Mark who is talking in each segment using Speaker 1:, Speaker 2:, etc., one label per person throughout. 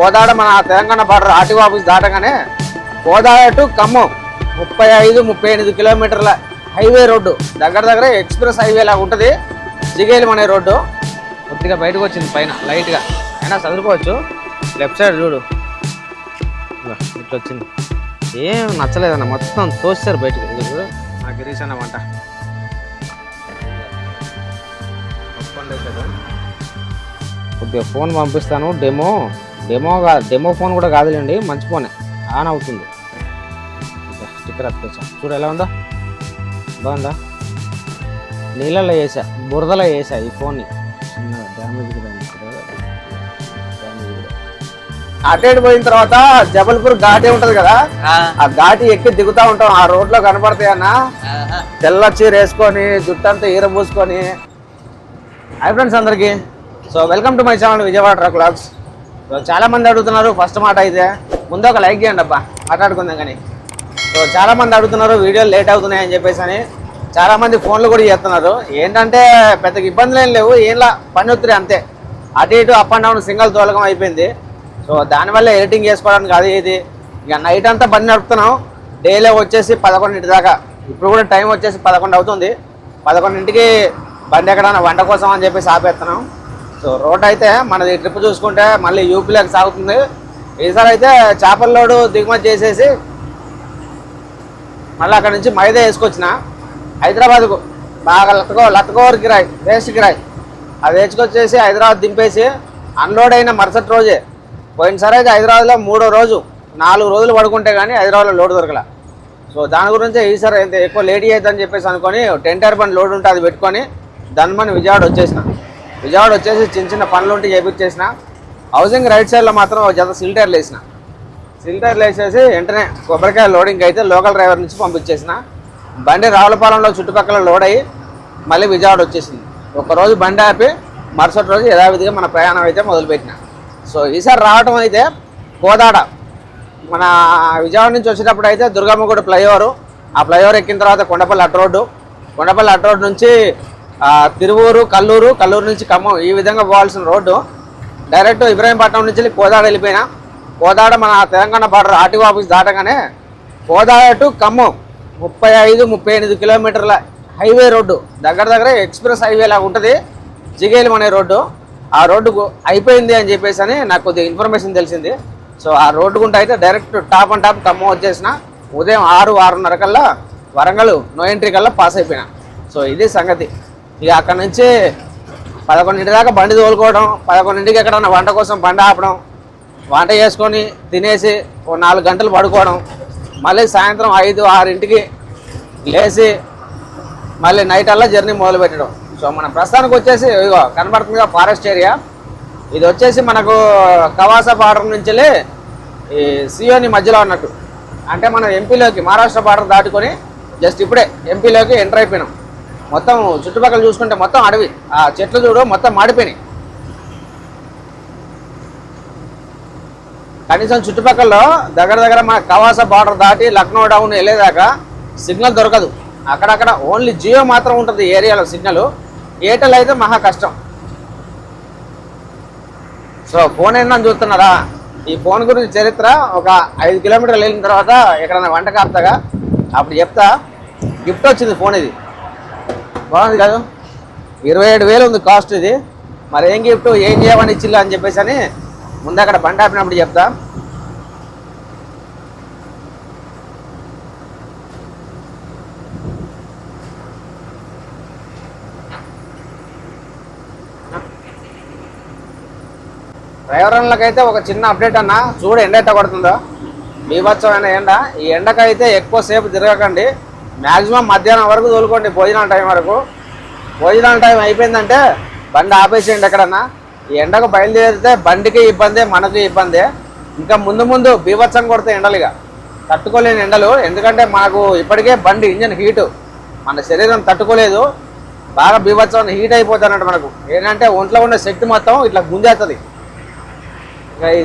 Speaker 1: కోదాడ మన Telangana border RTO office దాటగానే Kodad to Khammam ముప్పై ఐదు ముప్పై ఎనిమిది కిలోమీటర్ల హైవే రోడ్డు. దగ్గర దగ్గర ఎక్స్ప్రెస్ హైవే లాగా ఉంటుంది. జిగేలం అనే రోడ్డు. కొద్దిగా బయటకు వచ్చింది పైన లైట్గా. అయినా చదువుకోవచ్చు. లెఫ్ట్ సైడ్ చూడు. ఇట్లా వచ్చింది. ఏం నచ్చలేదన్న మొత్తం తోస్తారు బయటకు. ఇది నా గిరీష్ అన్న వంట. కొద్దిగా ఫోన్ పంపిస్తాను డెమో. డెమో కాదు డెమో ఫోన్ కూడా కాదులేండి మంచి ఫోనే ఆన్ అవుతుంది. స్టిక్కర్ అతికొచ్చా చూడు ఎలా ఉందా. బాగుందా? నీళ్ళలో వేసా బురదలో వేసా ఈ ఫోన్ని చిన్న డ్యామేజ్ పోయిన తర్వాత జబల్పూర్ ఘాటి ఉంటది కదా? ఆ. ఘాటి ఎక్కి దిగుతా ఉంటాం. ఆ రోడ్లో కనపడతాయి అన్న? తెల్ల చీర వేసుకొని జుట్టంతా ఈర పూసుకొని. హాయ్ ఫ్రెండ్స్ అందరికి. So welcome to my channel Vijayawada truck vlogs so చాలా మంది అడుగుతున్నారు ఫస్ట్ మాట అయితే ముందు ఒక లైక్ చేయండి అబ్బా. మాట్లాడుకుందాం కానీ. సో చాలా మంది అడుగుతున్నారు వీడియోలు లేట్ అవుతున్నాయి అని చెప్పేసి అని. చాలా మంది ఫోన్లు కూడా చేస్తున్నారు. ఏంటంటే పెద్దగా ఇబ్బందులు ఏం లేవు. ఏంలా పని ఒత్తిడి అంతే. అటు ఇటు అప్ అండ్ డౌన్ సింగల్ తోలకం అయిపోయింది. సో దానివల్ల ఎడిటింగ్ చేసుకోవడానికి అది ఇది. ఇక నైట్ అంతా బండి నడుపుతున్నాం. డైలీ వచ్చేసి పదకొండింటి దాకా. ఇప్పుడు కూడా టైం వచ్చేసి పదకొండు అవుతుంది. పదకొండింటికి బండి ఎక్కడన్నా వంట కోసం అని చెప్పేసి ఆపేస్తున్నాం. సో రోడ్ అయితే మనది ట్రిప్ చూసుకుంటే మళ్ళీ యూపీలోకి సాగుతుంది. ఈసారి అయితే చేపల లోడు దిగుమతి చేసేసి మళ్ళీ అక్కడ నుంచి మైదా వేసుకొచ్చిన. హైదరాబాద్కు బాగా లతకో లతకోవర్ కిరాయి వేస్ట్ కిరాయి. అది వేసుకొచ్చేసి హైదరాబాద్ దింపేసి అన్లోడ్ అయిన మరుసటి రోజే. పోయినసారి అయితే హైదరాబాద్లో మూడో రోజు నాలుగు రోజులు పడుకుంటే కానీ హైదరాబాద్లో లోడ్ దొరకల. సో దాని గురించి ఈసారి అయితే ఎక్కువ లేడీ అవుతుందని చెప్పేసి అనుకొని టెంటర్ బండ్ లోడ్ ఉంటే అది పెట్టుకొని ధన్మని విజయవాడ వచ్చేసిన. విజయవాడ వచ్చేసి చిన్న చిన్న పనులు ఉంటే చేపించేసిన. హౌసింగ్ రైట్ సైడ్లో మాత్రం ఒక జత సిల్టర్లు వేసిన. సిల్టర్లు వేసేసి వెంటనే కొబ్బరికాయ లోడింగ్ అయితే లోకల్ డ్రైవర్ నుంచి పంపించేసిన. బండి రావులపాలెంలో చుట్టుపక్కల లోడ్ అయ్యి మళ్ళీ విజయవాడ వచ్చేసింది. ఒకరోజు బండి ఆపి మరుసటి రోజు యథావిధిగా మన ప్రయాణం అయితే మొదలుపెట్టిన. సో ఈసారి రావటం అయితే కోదాడ. మన విజయవాడ నుంచి వచ్చేటప్పుడు అయితే దుర్గమ్మగూడ ఫ్లైఓవర్. ఆ ఫ్లైఓవర్ ఎక్కిన తర్వాత Kondapalli at road. Kondapalli at road నుంచి తిరువూరు కల్లూరు కల్లూరు నుంచి ఖమ్మం. ఈ విధంగా పోవాల్సిన రోడ్డు. డైరెక్ట్ ఇబ్రాహీంపట్నం నుంచి కోదాడ వెళ్ళిపోయినా. కోదాడ మన తెలంగాణ బార్డర్ ఆర్టీఓ ఆఫీస్ దాటగానే కోదాడ టు ఖమ్మం. ముప్పై ఐదు ముప్పై ఎనిమిది కిలోమీటర్ల హైవే రోడ్డు. దగ్గర దగ్గర ఎక్స్ప్రెస్ హైవే లాగా ఉంటుంది. జిగేలం అనే రోడ్డు. ఆ రోడ్డుకు అయిపోయింది అని చెప్పేసి అని నాకు కొద్దిగా ఇన్ఫర్మేషన్ తెలిసింది. సో ఆ రోడ్డు గుండా అయితే direct top and top Khammam వచ్చేసిన. ఉదయం ఆరు ఆరున్నర కల్లా వరంగల్ నో ఎంట్రీ కల్లా పాస్ అయిపోయినా. సో ఇది సంగతి. ఇక అక్కడ నుంచి పదకొండింటి దాకా బండి తోలుకోవడం పదకొండింటికి ఎక్కడన్నా వంట కోసం బండి ఆపడం వంట చేసుకొని తినేసి ఓ నాలుగు గంటలు పడుకోవడం మళ్ళీ సాయంత్రం ఐదు ఆరింటికి లేచి మళ్ళీ నైట్ అల్లా జర్నీ మొదలుపెట్టడం. సో మన ప్రస్తుతానికి వచ్చేసి ఇగో కనబడుతుందిగా ఫారెస్ట్ ఏరియా ఇది వచ్చేసి మనకు కవాసా బార్డర్ నుంచి ఈ సియోని మధ్యలో ఉన్నట్టు. అంటే మనం ఎంపీలోకి మహారాష్ట్ర బార్డర్ దాటుకొని జస్ట్ ఇప్పుడే ఎంపీలోకి ఎంటర్ అయిపోయినాం. మొత్తం చుట్టుపక్కల చూసుకుంటే మొత్తం అడవి. ఆ చెట్లు చూడు మొత్తం మాడిపోయినాయి. కనీసం చుట్టుపక్కల దగ్గర దగ్గర మన కవాస బార్డర్ దాటి లక్నో డౌన్ వెళ్ళేదాకా సిగ్నల్ దొరకదు. అక్కడక్కడ ఓన్లీ జియో మాత్రం ఉంటుంది ఈ ఏరియాలో సిగ్నల్. ఎయిర్టెల్ అయితే మహా కష్టం. సో ఫోన్ ఏందని చూస్తున్నారా? ఈ ఫోన్ గురించి చరిత్ర ఒక ఐదు కిలోమీటర్లు వెళ్ళిన తర్వాత ఎక్కడైనా వంట కాపుతాగా? అప్పుడు చెప్తా. గిఫ్ట్ వచ్చింది ఫోన్ ఇది. బాగుంది కాదు. ఇరవై ఏడు వేలు ఉంది కాస్ట్ ఇది. మరి ఏం గిఫ్ట్ ఏం చేయమని ఇచ్చిల్లు అని చెప్పేసి అని ముందు అక్కడ బండి ఆపినప్పుడు చెప్తా. డ్రైవర్లకైతే ఒక చిన్న అప్డేట్ అన్న. చూడు ఎండ ఎట్ట కొడుతుందో. బీభత్సమైన ఎండ. ఈ ఎండకైతే ఎక్కువ సేపు తిరగకండి. మ్యాక్సిమం మధ్యాహ్నం వరకు తోలుకోండి. భోజనం టైం వరకు. భోజనం టైం అయిపోయిందంటే బండి ఆపేసేయండి ఎక్కడన్నా. ఈ ఎండకు బయలుదేరితే బండికి ఇబ్బందే మనకి ఇబ్బందే. ఇంకా ముందు ముందు బీభత్సం కొడితే ఎండలుగా. తట్టుకోలేని ఎండలు. ఎందుకంటే మనకు ఇప్పటికే బండి ఇంజన్ హీటు. మన శరీరం తట్టుకోలేదు. బాగా బీభత్సం హీట్ అయిపోతున్నట్టు మనకు. ఏంటంటే ఒంట్లో ఉన్న శక్తి మొత్తం ఇట్లా గుంజేస్తుంది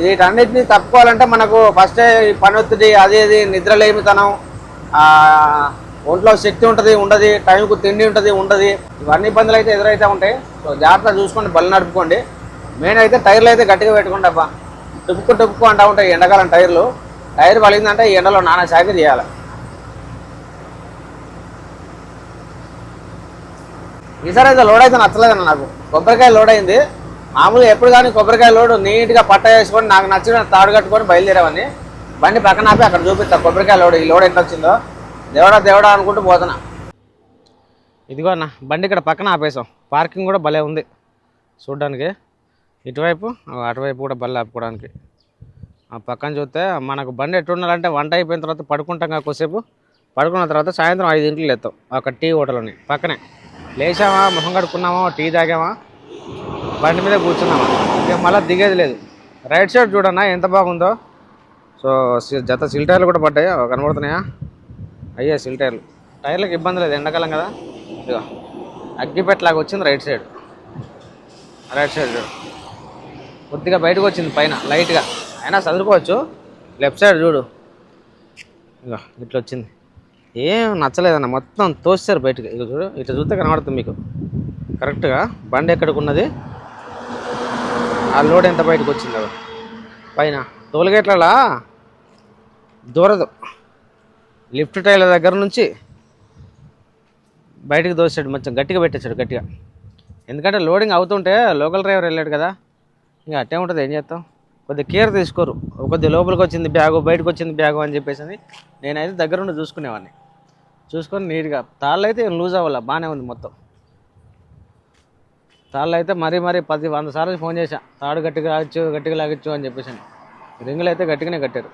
Speaker 1: వీటన్నిటిని తప్పుకోవాలంటే మనకు ఫస్టే పని ఒత్తిడి అది ఇది నిద్రలేమితనం ఒంట్లో శక్తి ఉంటుంది ఉండదు టైంకు తిండి ఉంటుంది ఉండదు. ఇవన్నీ ఇబ్బందులు అయితే ఎదురైతే ఉంటాయి. సో జాగ్రత్త చూసుకోండి బళ్ళు నడుపుకోండి. మెయిన్ అయితే టైర్లు అయితే గట్టిగా పెట్టుకోండి అబ్బా. టుపుక్కు టుపుక్కు అంటూ ఉంటాయి ఎండాకాలం టైర్లు. టైర్ పలిందంటే ఈ ఎండలో నానా చాకరీ చేయాలి. ఈసారి అయితే లోడ్ అయితే నచ్చలేదన్న నాకు. కొబ్బరికాయ లోడ్ అయింది. మామూలుగా ఎప్పుడు కానీ కొబ్బరికాయ లోడ్ నీట్గా పట్ట వేసుకొని నాకు నచ్చిన తాడు కట్టుకొని బయలుదేరామని. బండి పక్కన ఆపి అక్కడ చూపిస్తా కొబ్బరికాయ లోడ్ ఈ లోడ్ ఎంత వచ్చిందో దేవుడా దేవుడా అనుకుంటూ పోతున్నా. ఇదిగో అన్న బండి ఇక్కడ పక్కన ఆపేసాం పార్కింగ్ కూడా భలే ఉంది. చూడడానికి. ఇటువైపు అటువైపు కూడా భలే ఆపుకోవడానికి. ఆ పక్కన చూస్తే మనకు బండి ఎట్టుండాలంటే వంట అయిపోయిన తర్వాత పడుకుంటాం కదా కొద్దిసేపు. పడుకున్న తర్వాత సాయంత్రం ఐదింటికి లేస్తాం. ఒక టీ హోటల్ని పక్కనే. లేచామా మొహం కడుక్కున్నామా టీ తాగామా? బండి మీద కూర్చున్నామా? ఇక మళ్ళీ దిగేది లేదు. రైట్ సైడ్ చూడన్నా ఎంత బాగుందో. సో జత సిల్టర్లు కూడా పడ్డాయి? కనబడుతున్నాయా? అయ్యే సిల్ టైర్లు టైర్లకు ఇబ్బంది లేదు ఎండాకాలం కదా. ఇదిగో అగ్గిపెట్టలాగా వచ్చింది రైట్ సైడ్. రైట్ సైడ్ చూడు. కొద్దిగా బయటకు వచ్చింది పైన లైట్గా. అయినా చదువుకోవచ్చు లెఫ్ట్ సైడ్ చూడు. ఇక ఇట్లా వచ్చింది. ఏం నచ్చలేదన్న మొత్తం తోస్తారు బయటకు. ఇక చూడు ఇట్లా చూస్తే కనబడుతుంది మీకు. కరెక్ట్గా బండి ఎక్కడికి ఉన్నది ఆ లోడ్ ఎంత బయటకు వచ్చిందో. పైన. టోల్గేట్లలో దూరదు. లిఫ్ట్ టైలర్ దగ్గర నుంచి బయటకు దోసాడు కొంచెం గట్టిగా పెట్టేశాడు గట్టిగా. ఎందుకంటే లోడింగ్ అవుతుంటే లోకల్ డ్రైవర్ వెళ్ళాడు కదా. ఇంకా అట్టే ఉంటుంది ఏం చేస్తాం? కొద్దిగా కేర్ తీసుకోరు. కొద్ది లోపలికి వచ్చింది బ్యాగు బయటకు వచ్చింది బ్యాగు అని చెప్పేసి నేనైతే దగ్గరుండి చూసుకునేవాడిని చూసుకొని నీట్గా తాళ్ళు అయితే లూజ్ అవ్వాలి బాగానే ఉంది మొత్తం. తాళ్ళు అయితే మరీ మరీ పది వంద సార్లు ఫోన్ చేశా. తాడు గట్టిగా లాగచ్చు గట్టిగా లాగచ్చు అని చెప్పేసి రింగులు అయితే గట్టిగానే కట్టారు.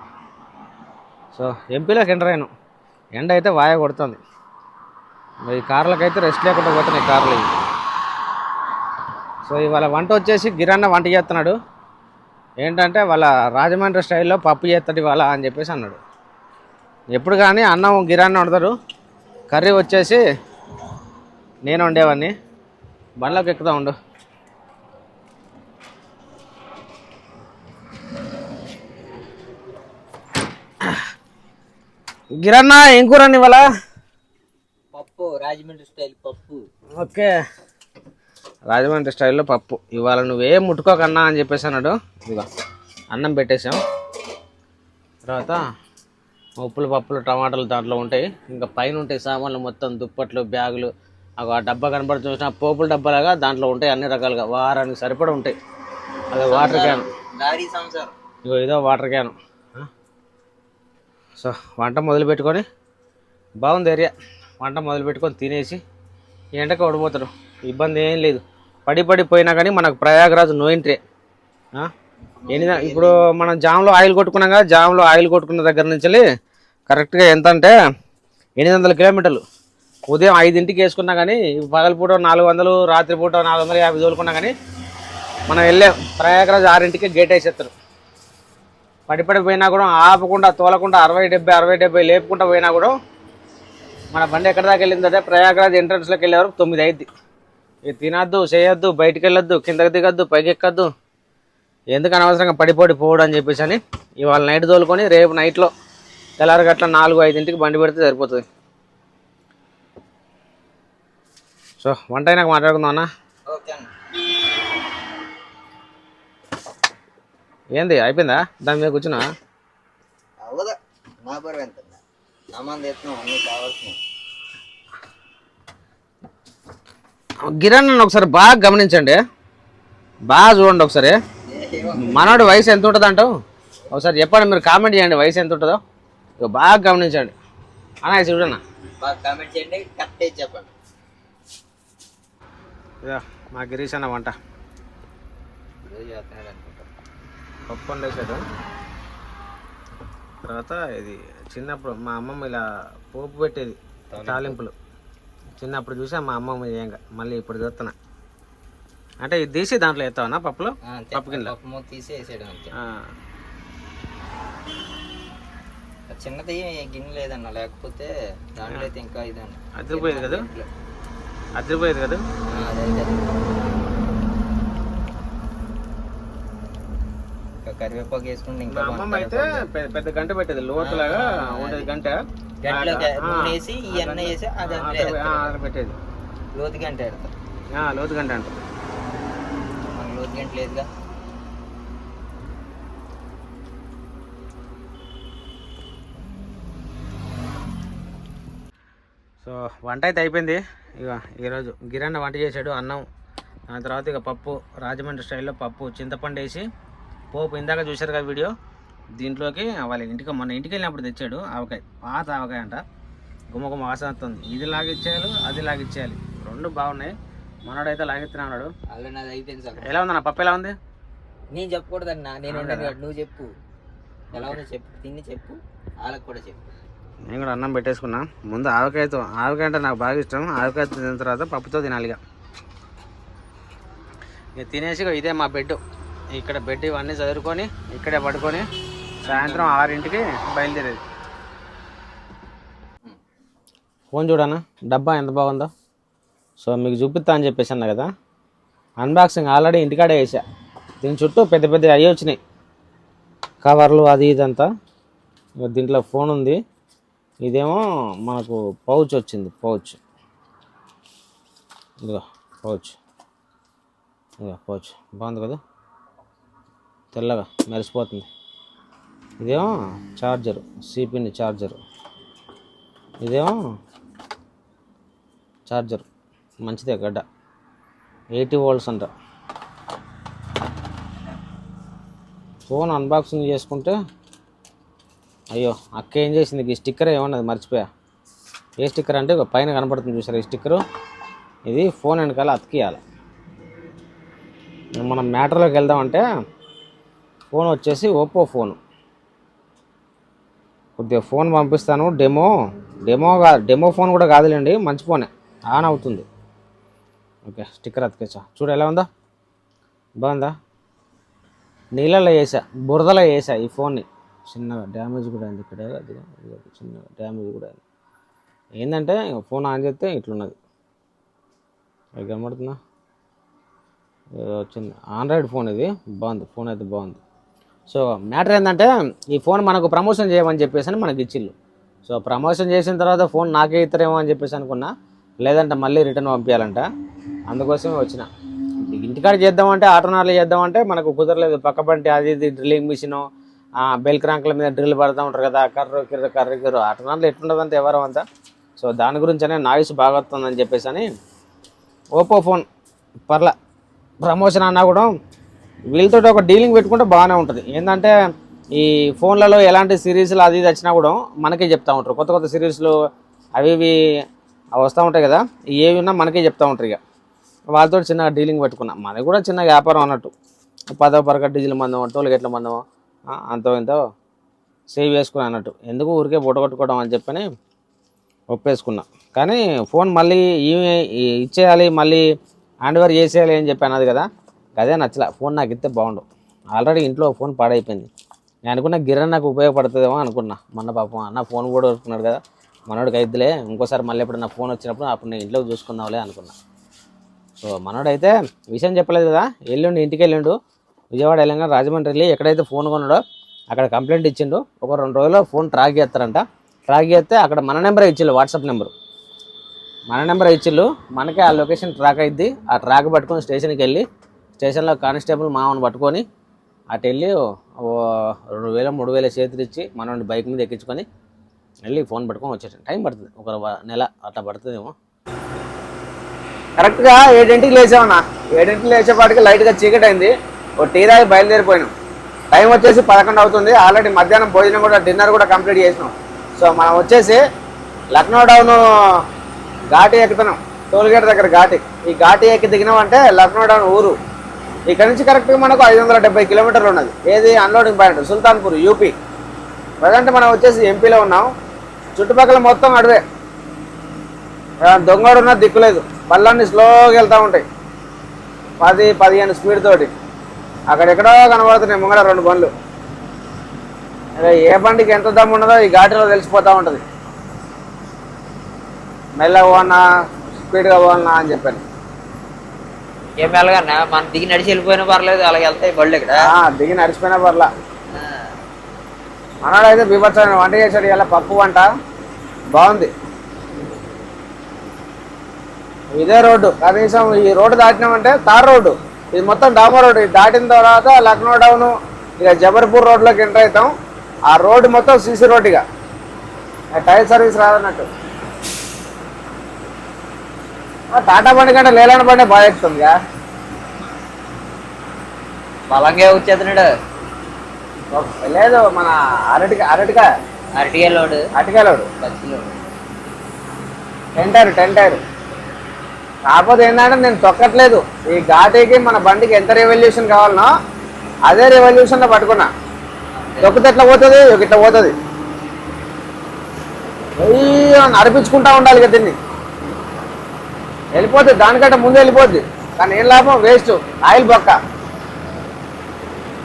Speaker 1: సో ఎంపీలోకి ఎంటర్ అయ్యాను ఎండ అయితే వాయ కొడుతుంది. ఈ కార్లకైతే రెస్ట్ లేకుండా పోతున్నాయి కార్లు ఇవి. సో ఇవాళ వంట వచ్చేసి గిరన్న వంట చేస్తున్నాడు. ఏంటంటే వాళ్ళ రాజమండ్రి స్టైల్లో పప్పు చేస్తాడు ఇవాళ అని చెప్పేసి అన్నాడు. ఎప్పుడు కానీ అన్నం గిరాన్న వండుతారు కర్రీ వచ్చేసి నేను వండేవాడిని బండ్లోకి ఎక్కుతా ఉండు. గిరన్న ఏం కూరని ఇవాళ?
Speaker 2: పప్పు రాజమండ్రి స్టైల్ పప్పు.
Speaker 1: ఓకే. రాజమండ్రి స్టైల్లో పప్పు. ఇవాళ నువ్వేం ముట్టుకోకన్నా అని చెప్పేసి అన్నాడు. ఇదిగో అన్నం పెట్టేసాం. తర్వాత ఉప్పులు పప్పులు టమాటాలు దాంట్లో ఉంటాయి. ఇంకా పైన ఉంటాయి సామాన్లు మొత్తం దుప్పట్లు బ్యాగులు. అగో ఆ డబ్బా కనబడి చూసిన పోపుల డబ్బాలాగా దాంట్లో ఉంటాయి అన్ని రకాలుగా. వారానికి సరిపడా ఉంటాయి. అదే వాటర్ క్యాన్. ఇదో వాటర్ క్యాన్. సో వంట మొదలు పెట్టుకొని బాగుంది ఏరియా. వంట మొదలు పెట్టుకొని తినేసి ఎండకు ఓడిపోతారు. ఇబ్బంది ఏం లేదు. పడి పడి పోయినా కానీ మనకు ప్రయాగరాజ్ నో ఎంట్రీ. ఎన్ని ఇప్పుడు మనం జామ్లో ఆయిల్ కొట్టుకున్నాం కదా జామ్లో ఆయిల్ కొట్టుకున్న దగ్గర నుంచి కరెక్ట్గా ఎంత అంటే ఎనిమిది వందల కిలోమీటర్లు. ఉదయం ఐదింటికి వేసుకున్నా కానీ పగలపూట నాలుగు వందలు రాత్రిపూట నాలుగు వందల యాభై తోలుకున్నా కానీ మనం వెళ్ళాం ప్రయాగరాజ్ ఆరింటికి గేట్ వేసేస్తారు. పడిపడి పోయినా కూడా ఆపకుండా తోలకుండా అరవై డెబ్బై అరవై డెబ్బై లేపుకుంటా పోయినా కూడా మన బండి ఎక్కడ దాకా వెళ్ళిందంటే ప్రయాగరాజ్ ఎంట్రన్స్లోకి వెళ్ళే వరకు తొమ్మిది అయింది ఇది తినద్దు చేయొద్దు బయటికి వెళ్ళొద్దు కిందకి దిగద్దు పైకి ఎక్కద్దు ఎందుకు అనవసరంగా పడిపోడి పోవడం అని చెప్పేసి అని ఇవాళ నైట్ తోలుకొని రేపు నైట్లో తెల్లారి గట్ల నాలుగు ఐదింటికి బండి పెడితే సరిపోతుంది. సో వంట అయినాక మాట్లాడుకుందాం అన్న.
Speaker 2: ఓకే
Speaker 1: ఏంది అయిపోయిందా? దాని మీద కూర్చున్నా?
Speaker 2: అవ్వదు బరువు ఎంత సామాన్ తెస్తున్నాం అన్ని కావాల్సినవి.
Speaker 1: గిరణ్ ఒకసారి బాగా గమనించండి. బాగా చూడండి ఒకసారి. మనోడి వయసు ఎంత ఉంటుంది అంటావు? ఒకసారి చెప్పండి మీరు కామెంట్ చేయండి వయసు ఎంత ఉంటుందో. ఇక బాగా గమనించండి. అన్న చూడన్న.
Speaker 2: బాగా కామెంట్ చేయండి కరెక్ట్ చెప్పండి.
Speaker 1: ఇదో మా గిరీష్ అన్న వంట. పప్పు వండేసాడు తర్వాత ఇది చిన్నప్పుడు మా అమ్మమ్మ ఇలా పోపు పెట్టేది తాలింపులు. చిన్నప్పుడు చూసా మా అమ్మమ్మ చేయంగా మళ్ళీ ఇప్పుడు చూస్తున్నా. అంటే ఇది తీసి దాంట్లో ఎత్తావనా పప్పులో? పప్పు కింద
Speaker 2: పప్పు మూత తీసి వేసేయడం అంతే.
Speaker 1: ఆ,
Speaker 2: చిన్నది గిన్నె లేదన్న లేకపోతే దాంట్లో అయితే ఇంకా ఇదన్న.
Speaker 1: అదిరిపోయేది కదా. అదిరిపోయేది కదా.
Speaker 2: కరివేపాకు వేసుకుంటే ఇంకా
Speaker 1: అమ్మమ్మ అయితే పెద్ద గంట పెట్టేది లోతులాగా ఉండేది గంట.
Speaker 2: గంటలో వేసి వేసి అది
Speaker 1: పెట్టేది.
Speaker 2: లోతు గంట పెడతా
Speaker 1: లోతు గంట అంట
Speaker 2: లోతు గంట లేదుగా.
Speaker 1: సో వంట అయితే అయిపోయింది. ఇక ఈరోజు గిరన్న వంట చేశాడు అన్నం. దాని తర్వాత ఇక పప్పు రాజమండ్రి స్టైల్లో పప్పు చింతపండు వేసి పోపు ఇందాక చూశారు కదా వీడియో? దీంట్లోకి వాళ్ళ ఇంటికి మొన్న ఇంటికి వెళ్ళినప్పుడు తెచ్చాడు ఆవకాయ. పాత ఆవకాయ అంట. గుమ్మ గుమ్మ వాసన వస్తుంది. ఇది లాగిచ్చేయాలి అది లాగిచ్చేయాలి. రెండు బాగున్నాయి. మనోడైతే లాగిస్తున్నా ఉన్నాడు.
Speaker 2: అయిపోయింది సార్.
Speaker 1: ఎలా ఉంది నా పప్పు ఎలా ఉంది?
Speaker 2: నేను చెప్పకూడదన్నా. నేను నువ్వు చెప్పు. ఎలా ఉందో చెప్పు. తిని చెప్పు. వాళ్ళకి కూడా చెప్పు.
Speaker 1: నేను కూడా అన్నం పెట్టేసుకున్నా. ముందు ఆవకాయతో ఆవకాయ అంటే నాకు బాగా ఇష్టం. ఆవకాయ తిన్న తర్వాత పప్పుతో తినాలిగా. ఇక తినేసి ఇదే మా బెడ్ ఇక్కడ బెడ్ ఇవన్నీ చదువుకొని ఇక్కడే పడుకొని సాయంత్రం ఆరింటికి బయలుదేరేది. ఫోన్ చూడనా? డబ్బా ఎంత బాగుందో? సో మీకు చూపిస్తా అని చెప్పేసి అన్న కదా? అన్బాక్సింగ్ ఆల్రెడీ ఇంటికాడే వేసా దీని చుట్టూ పెద్ద పెద్ద అయ్యి వచ్చినాయి. కవర్లు అది ఇదంతా దీంట్లో ఫోన్ ఉంది. ఇదేమో మనకు పౌచ్ వచ్చింది పౌచ్. ఇదిగో పౌచ్. ఇదిగో పౌచ్. బాగుంది కదా? తెల్లగా మెరిసిపోతుంది. ఇదేమో చార్జర్ సిపిని చార్జర్. ఇదేమో చార్జర్ మంచిదే గడ్డ. ఎయిటీ వోల్ట్స్ అంట. ఫోన్ అన్బాక్సింగ్ చేసుకుంటే అయ్యో అక్క ఏం చేసింది? ఈ స్టిక్కర్ ఏమన్నది మర్చిపోయా? ఏ స్టిక్కర్ అంటే ఒక పైన కనపడుతుంది చూసారు ఈ స్టిక్కరు? ఇది ఫోన్ వెనకాల అతికియాలి మనం మ్యాటర్లోకి వెళ్దామంటే ఫోన్ వచ్చేసి ఓప్పో ఫోన్. కొద్దిగా ఫోన్ పంపిస్తాను డెమో డెమో కాదు డెమో ఫోన్ కూడా కాదులేండి మంచి ఫోనే. ఆన్ అవుతుంది. ఓకే స్టిక్కర్ అతికేసా చూడు ఎలా ఉందా. బాగుందా? నీళ్ళలో వేసా బురదలో వేసా ఈ ఫోన్ని. చిన్నగా డ్యామేజ్ కూడా అయింది ఇక్కడ అది చిన్నగా డ్యామేజ్ కూడా అయింది. ఏంటంటే ఫోన్ ఆన్ చేస్తే ఇట్లున్నది. అది కనబడుతుందా ఏదో వచ్చింది ఆండ్రాయిడ్ ఫోన్ ఇది బాగుంది ఫోన్ అయితే బాగుంది. సో మ్యాటర్ ఏంటంటే ఈ ఫోన్ మనకు ప్రమోషన్ చేయమని చెప్పేసి అని మనకి ఇచ్చిళ్ళు. సో ప్రమోషన్ చేసిన తర్వాత ఫోన్ నాకే ఇస్తారేమో అని చెప్పేసి అనుకున్నా లేదంటే మళ్ళీ రిటర్న్ పంపించాలంట అందుకోసమే వచ్చిన. ఇంటికాడ చేద్దామంటే ఆటోనాలు చేద్దామంటే మనకు కుదరలేదు. పక్కపంటి అది ఇది డ్రిల్లింగ్ మిషను బెల్ క్రాంక్ల మీద డ్రిల్ పడతా ఉంటారు కదా కర్ర కిర్ర కర్ర కిర్ర. ఆటోనాలు ఎట్లుండదంటే ఎవరు అంతా. సో దాని గురించనే నాయిస్ బాగా వస్తుందని చెప్పేసి అని ఓపో ఫోన్ పర్లా ప్రమోషన్ అన్నా కూడా వీళ్ళతో ఒక డీలింగ్ పెట్టుకుంటే బాగానే ఉంటుంది. ఏంటంటే ఈ ఫోన్లలో ఎలాంటి సిరీస్లు అది ఇది వచ్చినా కూడా మనకే చెప్తా ఉంటారు. కొత్త కొత్త సిరీస్లు అవి ఇవి అవి వస్తూ ఉంటాయి కదా ఏవి ఉన్నా మనకే చెప్తా ఉంటారు ఇక. వాళ్ళతో చిన్నగా డీలింగ్ పెట్టుకున్నాం. మనది కూడా చిన్న వ్యాపారం అన్నట్టు. పదో పరక డీజిల్ మందం టోల్ గేట్ల మందం అంతో ఇంతో సేవ్ చేసుకుని అన్నట్టు. ఎందుకు ఊరికే బుట్ట కొట్టుకోవడం అని చెప్పని ఒప్పేసుకున్నా. కానీ ఫోన్ మళ్ళీ ఈ- ఇచ్చేయాలి మళ్ళీ హ్యాండ్ ఓవర్ చేసేయాలి అని చెప్పి అన్నది కదా అదే నచ్చలే ఫోన్ నాకు ఇస్తే బాగుండు. ఆల్రెడీ ఇంట్లో ఫోన్ పాడైపోయింది. నేను అనుకున్న గిర్ర నాకు ఉపయోగపడుతుందేమో అనుకున్నా. మొన్న పాపం అన్న ఫోన్ కూడా వస్తున్నాడు కదా. మనోడికి అయితేలే ఇంకోసారి మళ్ళీ ఎప్పుడన్నా ఫోన్ వచ్చినప్పుడు అప్పుడు నేను ఇంట్లో చూసుకుందాంలే అనుకున్నా. సో మనోడైతే విషయం చెప్పలేదు కదా. ఎల్లుండి ఇంటికి వెళ్ళిండు విజయవాడ వెళ్ళంగా రాజమండ్రి వెళ్ళి ఎక్కడైతే ఫోన్ కొన్నాడో అక్కడ కంప్లైంట్ ఇచ్చిండు. ఒక రెండు రోజుల్లో ఫోన్ ట్రాక్ చేస్తారంట. ట్రాక్ చేస్తే అక్కడ మన నెంబర్ ఇచ్చిళ్ళు వాట్సాప్ నెంబర్. మన నెంబర్ ఇచ్చిళ్ళు. మనకే ఆ లొకేషన్ ట్రాక్ అయింది ఆ ట్రాక్ పట్టుకొని స్టేషన్కి వెళ్ళి స్టేషన్లో కానిస్టేబుల్ మామను పట్టుకొని అటు వెళ్ళి ఓ రెండు వేల మూడు వేల చేతులు ఇచ్చి బైక్ మీద ఎక్కించుకొని వెళ్ళి ఫోన్ పట్టుకొని వచ్చేసాను టైం పడుతుంది. ఒక నెల అట్లా పడుతుందేమో. కరెక్ట్గా ఏడింటికి లేచామన్నా. ఏడింటికి లేచేపాటికి లైట్గా చీకటి అయింది ఓ టీ తాగి బయలుదేరిపోయినాం. టైం వచ్చేసి పదకొండు అవుతుంది. ఆల్రెడీ మధ్యాహ్నం భోజనం కూడా డిన్నర్ కూడా కంప్లీట్ చేసినాం. సో మనం వచ్చేసి లక్నో డౌన్ ఘాటి ఎక్కుతున్నాం. టోల్గేట్ దగ్గర ఘాటి. ఈ ఘాటి ఎక్కి దిగినామంటే లక్నో డౌన్ ఊరు. ఇక్కడ నుంచి కరెక్ట్గా మనకు ఐదు వందల డెబ్బై కిలోమీటర్లు ఉన్నది. ఏది unloading point Sultanpur UP. Present మనం వచ్చేసి ఎంపీలో ఉన్నాం. చుట్టుపక్కల మొత్తం అడవే. ఆ, ఉన్న దిక్కులేదు బళ్ళన్నీ స్లోగా వెళ్తూ ఉంటాయి. పది పదిహేను స్పీడ్ తోటి. అక్కడెక్కడో కనబడుతున్నాయి ముంగడ రెండు బండ్లు. ఏ బండికి ఎంత దమ్ము ఉన్నదో ఈ ఘాటిలో తెలిసిపోతూ ఉంటుంది. మెల్లగా పోనా స్పీడ్గా పోవన్నా అని చెప్పాను.
Speaker 2: ఏం వెళ్ళగన్నా మనం దిగి నడిచి వెళ్ళిపోయినా పర్లేదు అలాగే వెళ్తాయి బళ్ళు ఇక్కడ.
Speaker 1: దిగి నడిచిపోయినా పర్లా. అయితే బీభత్సమైన వంట చేశాడు ఇలా పప్పు వంట. బాగుంది. ఇదే రోడ్డు. కనీసం ఈ రోడ్డు దాటినామంటే తార్ రోడ్డు. ఇది మొత్తం డామర్ రోడ్డు. ఇది దాటిన తర్వాత లక్నో డౌన్ ఇక జబర్పూర్ రోడ్లోకి ఎంటర్ అవుతాం. ఆ రోడ్డు మొత్తం సీసీ రోడ్డు ఇక. టైర్ సర్వీస్ రాదన్నట్టు. టాటా బండి కంటే లేలాంటి బండి బాగా ఎక్కుతుందిగా.
Speaker 2: బలంగా వచ్చేస్తున్నాడు
Speaker 1: లేదు మన అరటిక అరటిక
Speaker 2: అరటిగలోడు
Speaker 1: అరటికాయలోడు
Speaker 2: బస్సులోడు
Speaker 1: టెన్ టైర్ టెన్ టైర్. కాకపోతే ఏంటంటే నేను తొక్కట్లేదు. ఈ ఘాటీకి మన బండికి ఎంత రెవల్యూషన్ కావాలనో అదే రెవల్యూషన్లో పట్టుకున్నా. తొక్కితే ఎట్లా పోతుంది? ఒక ఇట్లా పోతుంది? నడిపించుకుంటా ఉండాలి కదా దీన్ని. వెళ్ళిపోతుంది దానికంటే ముందు వెళ్ళిపోద్ది. కానీ ఏం లాభం? వేస్ట్ ఆయిల్ బొక్క.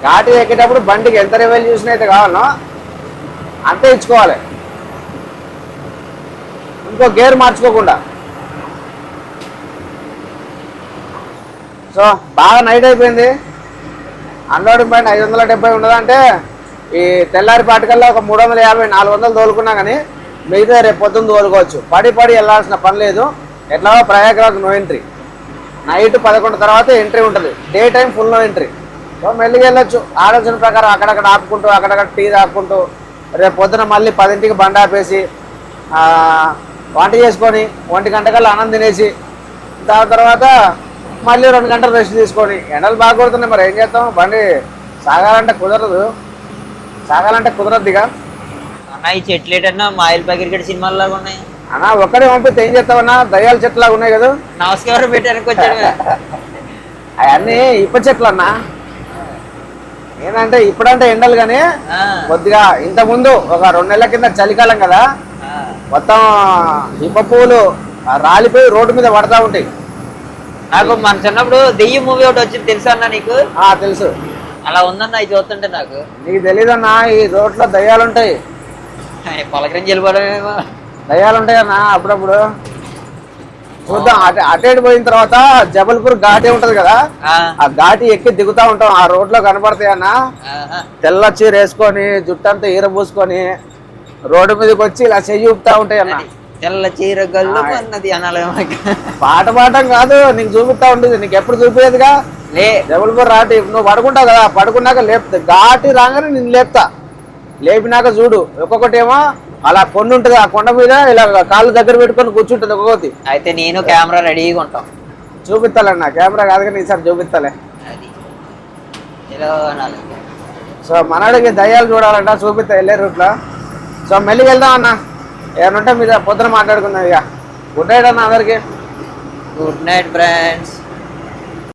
Speaker 1: ఘాటు ఎక్కేటప్పుడు బండికి ఎంత రెవల్యూషన్ అయితే కావాలనో? అంతే ఇచ్చుకోవాలి. ఇంకో గేర్ మార్చుకోకుండా. సో బాగా నైట్ అయిపోయింది. అన్లోడింగ్ పైన ఐదు వందల డెబ్బై ఉండదంటే ఈ తెల్లారి పాటికల్లా ఒక మూడు వందల యాభై నాలుగు వందలు తోలుకున్నా కానీ మిగతా రేపు పొద్దున్న తోలుకోవచ్చు. పడి పడి వెళ్ళాల్సిన పని లేదు. ఎట్లా ప్రయాగ్రాజ్ నో ఎంట్రీ. నైట్ పదకొండు తర్వాత ఎంట్రీ ఉంటుంది. Day time full no entry. So మెల్లిగా వెళ్ళొచ్చు. ఆలోచన ప్రకారం అక్కడక్కడ ఆపుకుంటూ అక్కడక్కడ టీ తాపుకుంటూ రేపు పొద్దున మళ్ళీ పదింటికి బండి ఆపేసి వంట చేసుకొని ఒంటి గంటకల్లా అన్నం తినేసి దాని తర్వాత మళ్ళీ రెండు గంటలు రెస్ట్ తీసుకొని ఎండలు బాగా కొడుతున్నాయి మరి. ఏం చేస్తాం? బండి సాగాలంటే కుదరదు. సాగాలంటే కుదరద్దుగా
Speaker 2: అన్న ఈ చెట్లు ఏంటన్నా మా ఆయిల్ ప్యాకెట్ సినిమాల్లాగా ఉన్నాయి.
Speaker 1: అన్నా ఒక్కడే పంపితే ఏం చేస్తామన్నా దయ్యాల చెట్లాగా ఉన్నాయి కదా.
Speaker 2: నమస్కారం పెట్టానికి వచ్చాడు
Speaker 1: అవన్నీ ఇప్ప చెట్లు అన్నా. ఏంటంటే ఇప్పుడంటే ఎండలు కానీ కొద్దిగా ఇంత ముందు ఒక రెండు నెలల కింద చలికాలం కదా. మొత్తం ఇప్ప పువ్వులు రాలిపోయి రోడ్డు మీద పడతా ఉంటాయి.
Speaker 2: నాకు మన చిన్నప్పుడు దెయ్యం మూవీ ఒకటి వచ్చింది తెలుసా అన్న నీకు?
Speaker 1: ఆ తెలుసు.
Speaker 2: అలా ఉందన్న ఇది చూస్తుంటే నాకు.
Speaker 1: నీకు తెలీదన్నా ఈ రోడ్లో దయ్యాలు ఉంటాయి.
Speaker 2: పలకరించి వెళ్ళిపోవడమేమో.
Speaker 1: దయ్యాలు ఉంటాయి అన్న అప్పుడప్పుడు. చూద్దాం అటు అటేడు పోయిన తర్వాత జబల్పూర్ ఘాటి ఉంటది కదా
Speaker 2: ఆ,
Speaker 1: ఘాటి ఎక్కి దిగుతా ఉంటాం ఆ రోడ్లో కనపడతాయి అన్న
Speaker 2: ఆహా.
Speaker 1: తెల్ల చీర వేసుకొని జుట్టంతా ఈర పూసుకొని రోడ్డు మీదకి వచ్చి ఇలా చెయ్యి ఊపుతా ఉంటాయి అన్న
Speaker 2: తెల్ల చీర గల్లు అన్నది
Speaker 1: పాట పాడటం కాదు నీకు చూపిస్తా ఉంటుంది నీకు ఎప్పుడు చూపించదుగా
Speaker 2: లే.
Speaker 1: జబల్పూర్ రాటి నువ్వు పడుకుంటావు కదా పడుకున్నాక లేపుతా. ఘాటి రాగానే నేను లేపుతా. లేపినాక చూడు ఒక్కొక్కటి ఏమో అలా కొండ ఉంటుంది ఆ కొండ మీద ఇలా కాళ్ళు దగ్గర పెట్టుకొని కూర్చుంటుంది ఒక్కొక్కటి
Speaker 2: అయితే నేను కెమెరా రెడీగా ఉంటాం.
Speaker 1: చూపిస్తాలన్న కెమెరా కాదు కానీ ఈసారి చూపిస్తాలే. సో మనడికి దయ్యాలు చూడాలంట చూపిస్తా వెళ్ళే రూట్లో. సో మెల్లికి వెళ్దాం అన్న. ఏమన్నా ఉంటే మీద పొద్దున మాట్లాడుకుందాం ఇక. గుడ్ నైట్ అన్న అందరికి.
Speaker 2: Good night friends